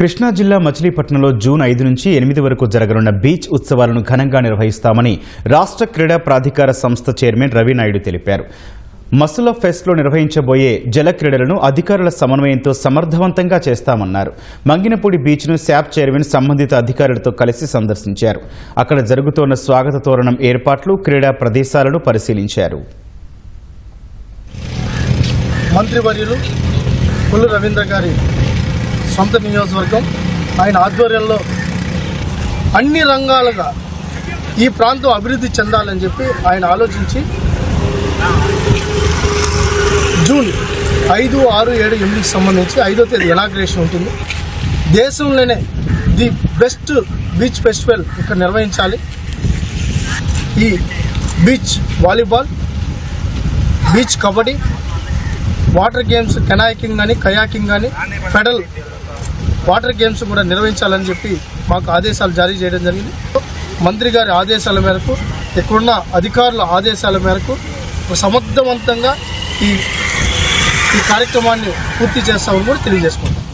కృష్ణా జిల్లా మచిలీపట్నంలో జూన్ ఐదు నుంచి ఎనిమిది వరకు జరగనున్న బీచ్ ఉత్సవాలను ఘనంగా నిర్వహిస్తామని రాష్ట్ర క్రీడా ప్రాధికార సంస్థ చైర్మన్ రవినాయుడు తెలిపారు. మసుల ఫెస్ట్లో నిర్వహించబోయే జల క్రీడలను అధికారుల సమన్వయంతో సమర్థవంతంగా చేస్తామన్నారు. మంగినపూడి బీచ్ను శాప్ చైర్మన్ సంబంధిత అధికారులతో కలిసి సందర్శించారు. అక్కడ జరుగుతోన్న స్వాగత తోరణం ఏర్పాట్లు క్రీడా ప్రదేశాలను పరిశీలించారు. మంత్రివర్యులు పుల్లు రవీంద్ర గారి సొంత నియోజకవర్గం. ఆయన ఆధ్వర్యంలో అన్ని రంగాలుగా ఈ ప్రాంతం అభివృద్ధి చెందాలని చెప్పి ఆయన ఆలోచించి జూన్ ఐదు ఆరు ఏడు ఎనిమిదికి సంబంధించి ఐదో తేదీ ఎనాగ్రేషన్ ఉంటుంది. దేశంలోనే ది బెస్ట్ బీచ్ ఫెస్టివల్ ఇక్కడ నిర్వహించాలి. ఈ beach volleyball beach kabaddi water games కెనాయకింగ్ కానీ కయాకింగ్ కానీ ఫెడల్ వాటర్ గేమ్స్ కూడా నిర్వహించాలని చెప్పి మాకు ఆదేశాలు జారీ చేయడం జరిగింది. మంత్రి గారి ఆదేశాల మేరకు ఇక్కడున్న అధికారుల ఆదేశాల మేరకు సమర్థవంతంగా ఈ ఈ కార్యక్రమాన్ని పూర్తి చేస్తామని కూడా తెలియజేసుకుంటాం